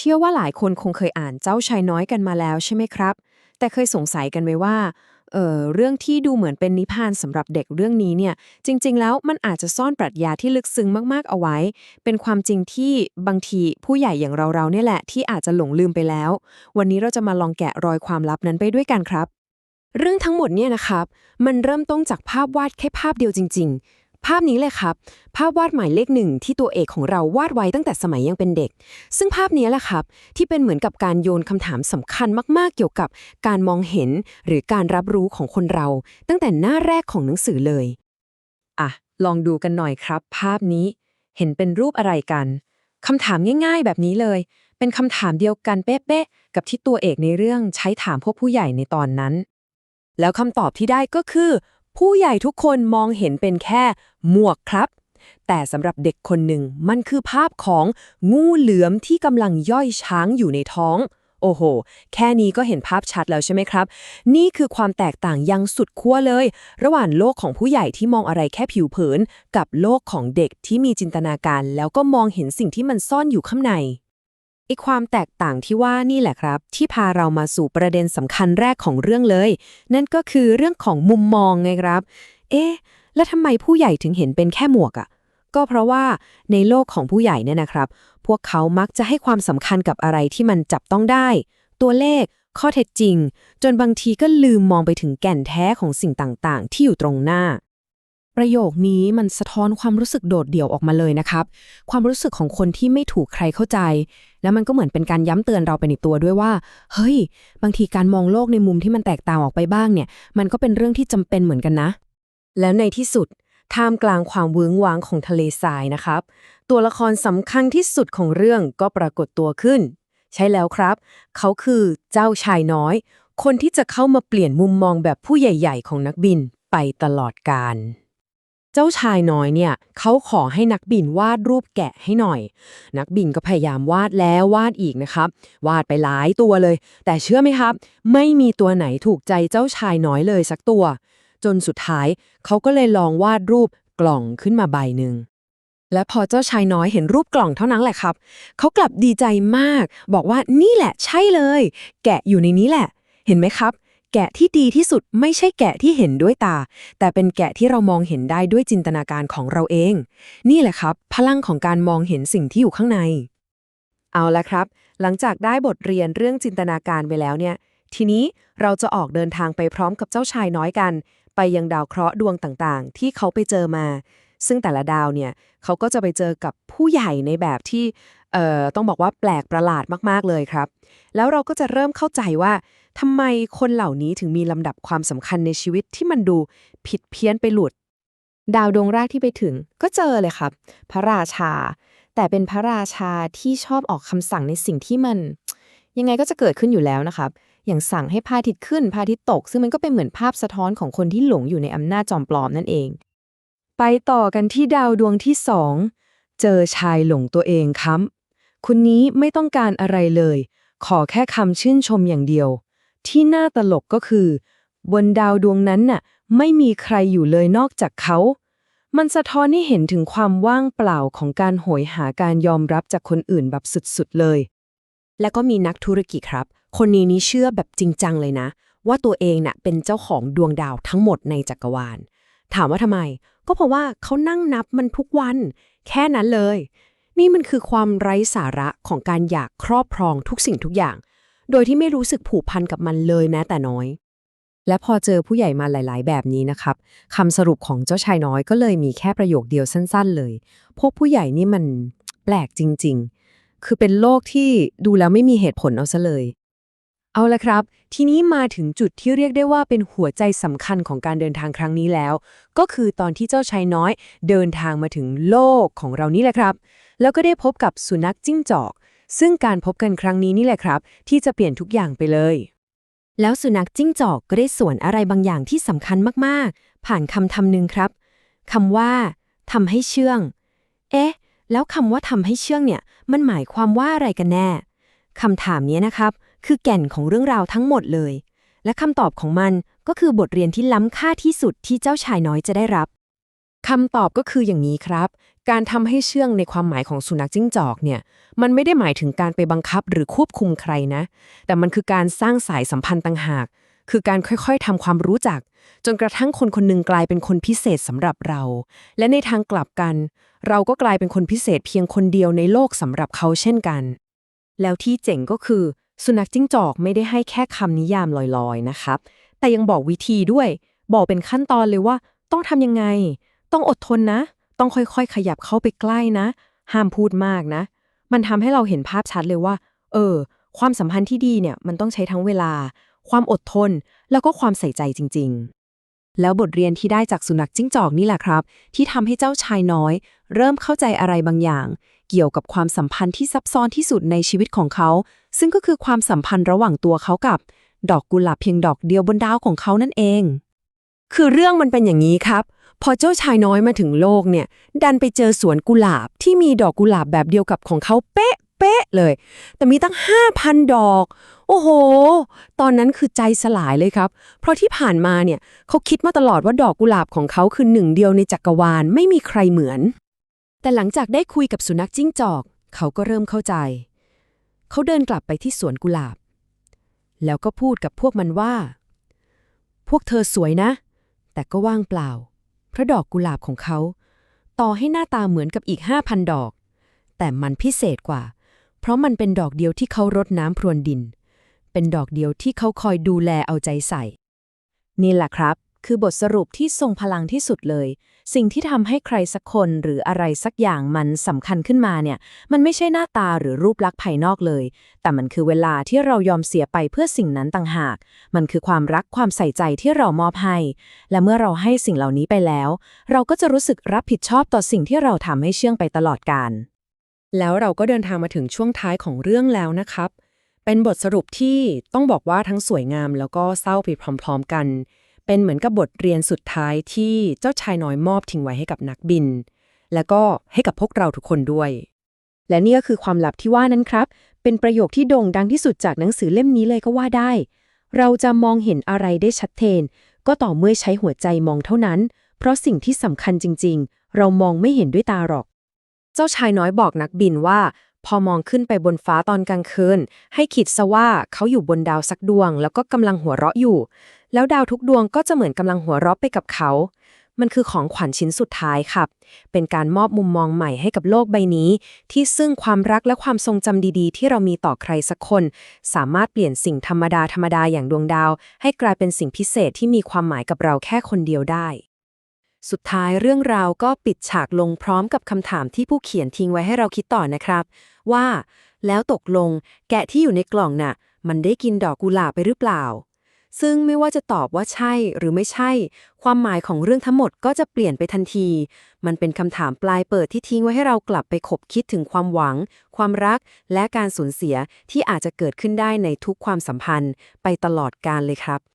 ชื่อว่าหลายคนคงเคยอ่านเจ้าชายน้อยกันมาแล้วใช่ไหมครับ แต่เคยสงสัยกันไหมว่าเออเรื่องที่ดูเหมือนเป็นนิพานสำหรับเด็กเรื่องนี้เนี่ย จริง ๆ แล้วมันอาจจะซ่อนปรัชญาที่ลึกซึ้งมาก ๆ เอาไว้ เป็นความจริงที่บางทีผู้ใหญ่อย่างเราๆเนี่ยแหละที่อาจจะหลงลืมไปแล้ว วันนี้เราจะมาลองแกะรอยความลับนั้นไปด้วยกันครับ เรื่องทั้งหมดเนี่ยนะครับ มันเริ่มต้นจากภาพวาดแค่ภาพเดียวจริง ๆ ภาพนี้เลยครับ ภาพวาดหมายเลขหนึ่งที่ตัวเอกของเราวาดไว้ตั้งแต่สมัยยังเป็นเด็ก ซึ่งภาพนี้แหละครับ ที่เป็นเหมือนกับการโยนคำถามสำคัญมากๆ เกี่ยวกับการมองเห็นหรือการรับรู้ของคนเรา ตั้งแต่หน้าแรกของหนังสือเลยอะลองดูกันหน่อยครับ ภาพนี้เห็นเป็นรูปอะไรกันคำถามง่าย ๆ แบบนี้เลย เป็นคำถามเดียวกันเป๊ะๆกับที่ตัวเอกในเรื่องใช้ถามพวกผู้ใหญ่ในตอนนั้น แล้วคำตอบที่ได้ก็คือ ผู้ใหญ่ทุกคนมองเห็นเป็นแค่หมวกครับ แต่สำหรับเด็กคนหนึ่งมันคือภาพของงูเหลือมที่กำลังย่อยช้างอยู่ในท้อง โอ้โห แค่นี้ก็เห็นภาพชัดแล้วใช่ไหมครับ นี่คือความแตกต่างยังสุดขั้วเลย ระหว่างโลกของผู้ใหญ่ที่มองอะไรแค่ผิวเผิน กับโลกของเด็กที่มีจินตนาการ แล้วก็มองเห็นสิ่งที่มันซ่อนอยู่ข้างใน อีความแตกต่างที่ว่านี่แหละครับ ที่พาเรามาสู่ประเด็นสำคัญแรกของเรื่องเลย นั่นก็คือเรื่องของมุมมองไงครับ เอ๊ะ แล้วทำไมผู้ใหญ่ถึงเห็นเป็นแค่หมวกอะ่ะก็เพราะว่าในโลกของผู้ใหญ่เนี่ยนะครับ พวกเขามักจะให้ความสำคัญกับอะไรที่มันจับต้องได้ ตัวเลข ข้อเท็จจริง จนบางทีก็ลืมมองไปถึงแก่นแท้ของสิ่งต่างๆ ที่อยู่ตรงหน้า ประโยคนี้มันสะท้อนความรู้สึกโดดเดี่ยวออกมาเลยนะครับ ความรู้สึกของคนที่ไม่ถูกใครเข้าใจ แล้วมันก็เหมือนเป็นการย้ำเตือนเราไปในตัวด้วยว่า เฮ้ย บางทีการมองโลกในมุมที่มันแตกต่างออกไปบ้างเนี่ย มันก็เป็นเรื่องที่จำเป็นเหมือนกันนะ แล้วในที่สุดท่ามกลางความเวื้งว้างของทะเลทรายนะครับ ตัวละครสำคัญที่สุดของเรื่องก็ปรากฏตัวขึ้น ใช่แล้วครับ เขาคือเจ้าชายน้อย คนที่จะเข้ามาเปลี่ยนมุมมองแบบผู้ใหญ่ ๆ ของนักบินไปตลอดกาล เจ้าชายน้อยเนี่ยเขาขอให้นักบินวาดรูปแกะให้หน่อย นักบินก็พยายามวาดแล้ววาดอีกนะครับ วาดไปหลายตัวเลย แต่เชื่อไหมครับ ไม่มีตัวไหนถูกใจเจ้าชายน้อยเลยสักตัว จนสุดท้ายเขาก็เลยลองวาดรูปกล่องขึ้นมาใบหนึ่งและพอเจ้าชายน้อยเห็นรูปกล่องเท่านั้นแหละครับ เขากลับดีใจมาก บอกว่านี่แหละใช่เลย แกะอยู่ในนี้แหละ เห็นไหมครับ แกะที่ดีที่สุดไม่ใช่แกะที่เห็นด้วยตา แต่เป็นแกะที่เรามองเห็นได้ด้วยจินตนาการของเราเอง นี่แหละครับ พลังของการมองเห็นสิ่งที่อยู่ข้างใน เอาละครับ หลังจากได้บทเรียนเรื่องจินตนาการไปแล้วเนี่ย ทีนี้เราจะออกเดินทางไปพร้อมกับเจ้าชายน้อยกัน ไปยังดาวเคราะห์ดวงต่างๆ ที่เขาไปเจอมา ซึ่งแต่ละดาวเนี่ยเขาก็จะไปเจอกับผู้ใหญ่ในแบบที่ต้องบอกว่าแปลกประหลาดมากๆเลยครับ แล้วเราก็จะเริ่มเข้าใจว่า ทำไมคนเหล่านี้ถึงมีลำดับความสำคัญในชีวิตที่มันดูผิดเพี้ยนไปหลุด ดาวดวงแรกที่ไปถึงก็เจอเลยครับ พระราชา แต่เป็นพระราชาที่ชอบออกคำสั่งในสิ่งที่มัน ยังไงก็จะเกิดขึ้นอยู่แล้วนะครับ อย่างสั่งให้พระอาทิตย์ขึ้นพระอาทิตย์ตก ซึ่งมันก็เป็นเหมือนภาพสะท้อนของคนที่หลงอยู่ในอำนาจจอมปลอมนั่นเอง ไปต่อกันที่ดาวดวงที่สองเจอชายหลงตัวเองครับคนนี้ไม่ต้องการอะไรเลย ขอแค่คำชื่นชมอย่างเดียว ที่น่าตลกก็คือ บนดาวดวงนั้นน่ะไม่มีใครอยู่เลยนอกจากเขา มันสะท้อนให้เห็นถึงความว่างเปล่าของการโหยหาการยอมรับจากคนอื่นแบบสุดๆเลย แล้วก็มีนักธุรกิจครับ คนนี้นี่เชื่อแบบจริงจังเลยนะ ว่าตัวเองน่ะเป็นเจ้าของดวงดาวทั้งหมดในจักรวาล ถามว่าทำไม ก็เพราะว่าเขานั่งนับมันทุกวัน แค่นั้นเลย นี่มันคือความไร้สาระของการอยากครอบครองทุกสิ่งทุกอย่าง โดยที่ไม่รู้สึกผูกพันกับมันเลยแม้แต่น้อย และพอเจอผู้ใหญ่มาหลาย ๆ แบบนี้นะครับคำสรุปของเจ้าชายน้อยก็เลยมีแค่ประโยคเดียวสั้น ๆ เลย พวกผู้ใหญ่นี่มันแปลกจริง ๆ คือเป็นโลกที่ดูแล้วไม่มีเหตุผลเอาซะเลย เอาละครับ ทีนี้มาถึงจุดที่เรียกได้ว่าเป็นหัวใจสำคัญของการเดินทางครั้งนี้แล้ว ก็คือตอนที่เจ้าชายน้อย เดินทางมาถึงโลกของเรานี่แหละครับ แล้วก็ได้พบกับสุนัขจิ้งจอก ซึ่งการพบกันครั้งนี้นี่แหละครับ ที่จะเปลี่ยนทุกอย่างไปเลย แล้วสุนัขจิ้งจอกก็ได้สวนอะไรบางอย่างที่สำคัญมากๆ ผ่านคำทำหนึ่งครับคำว่าทำให้เชื่อง เอ๊ะ แล้วคำว่าทำให้เชื่องเนี่ย มันหมายความว่าอะไรกันแน่คำถามนี้นะครับ คือแก่นของเรื่องราวทั้งหมดเลย และคำตอบของมันก็คือบทเรียนที่ล้ำค่าที่สุดที่เจ้าชายน้อยจะได้รับคำตอบก็คืออย่างนี้ครับ การทำให้เชื่องในความหมายของสุนัขจิ้งจอกเนี่ย มันไม่ได้หมายถึงการไปบังคับหรือควบคุมใครนะ แต่มันคือการสร้างสายสัมพันธ์ต่างหาก คือการค่อยๆทำความรู้จัก จนกระทั่งคนคนหนึ่งกลายเป็นคนพิเศษสำหรับเรา และในทางกลับกัน เราก็กลายเป็นคนพิเศษเพียงคนเดียวในโลกสำหรับเขาเช่นกัน แล้วที่เจ๋งก็คือ สุนัขจิ้งจอกไม่ได้ให้แค่คำนิยามลอยๆนะครับ แต่ยังบอกวิธีด้วย บอกเป็นขั้นตอนเลยว่า ต้องทำยังไง ต้องอดทนนะ ต้องค่อยๆ ขยับเข้าไปใกล้นะ ห้ามพูดมากนะ มันทำให้เราเห็นภาพชัดเลยว่า เออ ความสัมพันธ์ที่ดีเนี่ย มันต้องใช้ทั้งเวลา ความอดทน แล้วก็ความใส่ใจจริง ๆ แล้วบทเรียนที่ได้จากสุนัขจิ้งจอกนี่แหละครับ ที่ทำให้เจ้าชายน้อย เริ่มเข้าใจอะไรบางอย่าง เกี่ยวกับความสัมพันธ์ที่ซับซ้อนที่สุดในชีวิตของเขา ซึ่งก็คือความสัมพันธ์ระหว่างตัวเขากับ ดอกกุหลาบเพียงดอกเดียวบนดาวของเขานั่นเอง คือเรื่องมันเป็นอย่างนี้ครับ พอเจ้าชายน้อยมาถึงโลกเนี่ย ดันไปเจอสวนกุหลาบที่มีดอกกุหลาบแบบเดียวกับของเขาเป๊ะเป๊ะเลย แต่มีตั้ง 5,000 ดอก โอ้โห ตอนนั้นคือใจสลายเลยครับ เพราะที่ผ่านมาเนี่ยเขาคิดมาตลอดว่าดอกกุหลาบของเขาคือหนึ่งเดียวในจักรวาลไม่มีใครเหมือน แต่หลังจากได้คุยกับสุนัขจิ้งจอก เขาก็เริ่มเข้าใจ เขาเดินกลับไปที่สวนกุหลาบ แล้วก็พูดกับพวกมันว่า พวกเธอสวยนะ แต่ก็ว่างเปล่า เพราะดอกกุหลาบของเขา ต่อให้หน้าตาเหมือนกับอีก5,000ดอก แต่มันพิเศษกว่า เพราะมันเป็นดอกเดียวที่เขารดน้ำพรวนดิน เป็นดอกเดียวที่เขาคอยดูแลเอาใจใส่ นี่แหละครับ คือบทสรุปที่ทรงพลังที่สุดเลย สิ่งที่ทำให้ใครสักคนหรืออะไรสักอย่างมันสำคัญขึ้นมาเนี่ย มันไม่ใช่หน้าตาหรือรูปลักษณ์ภายนอกเลย แต่มันคือเวลาที่เรายอมเสียไปเพื่อสิ่งนั้นต่างหาก มันคือความรักความใส่ใจที่เรามอบให้ และเมื่อเราให้สิ่งเหล่านี้ไปแล้ว เราก็จะรู้สึกรับผิดชอบต่อสิ่งที่เราทำให้เชื่องไปตลอดกาลแล้วเราก็เดินทางมาถึงช่วงท้ายของเรื่องแล้วนะครับ เป็นบทสรุปที่ต้องบอกว่าทั้งสวยงามแล้วก็เศร้าไปพร้อม ๆ กัน เป็นเหมือนกับบทเรียนสุดท้ายที่เจ้าชายน้อยมอบทิ้งไว้ให้กับนักบิน แล้วก็ให้กับพวกเราทุกคนด้วย และนี่ก็คือความลับที่ว่านั้นครับ เป็นประโยคที่โด่งดังที่สุดจากหนังสือเล่มนี้เลยก็ว่าได้ เราจะมองเห็นอะไรได้ชัดเจนก็ต่อเมื่อใช้หัวใจมองเท่านั้น เพราะสิ่งที่สำคัญจริง ๆ เรามองไม่เห็นด้วยตาหรอก เจ้าชายน้อยบอกนักบินว่า พอมองขึ้นไปบนฟ้าตอนกลางคืน ให้คิดซะว่าเขาอยู่บนดาวสักดวง แล้วก็กำลังหัวเราะอยู่ แล้วดาวทุกดวงก็จะเหมือนกำลังหัวเราะไปกับเขา มันคือของขวัญชิ้นสุดท้ายครับ เป็นการมอบมุมมองใหม่ให้กับโลกใบนี้ ที่ซึ่งความรักและความทรงจำดีๆ ที่เรามีต่อใครสักคน สามารถเปลี่ยนสิ่งธรรมดาธรรมดาอย่างดวงดาว ให้กลายเป็นสิ่งพิเศษที่มีความหมายกับเราแค่คนเดียวได้สุดท้ายเรื่องราวก็ปิดฉากลงพร้อมกับคำถามที่ผู้เขียนทิ้งไว้ให้เราคิดต่อนะครับ ว่า แล้วตกลงแกะที่อยู่ในกล่องน่ะ มันได้กินดอกกุหลาบไปหรือเปล่า ซึ่งไม่ว่าจะตอบว่าใช่หรือไม่ใช่ ความหมายของเรื่องทั้งหมดก็จะเปลี่ยนไปทันที มันเป็นคำถามปลายเปิดที่ทิ้งไว้ให้เรากลับไปคบคิดถึงความหวัง ความรัก และการสูญเสียที่อาจจะเกิดขึ้นได้ในทุกความสัมพันธ์ ไปตลอดกาลเลยครับ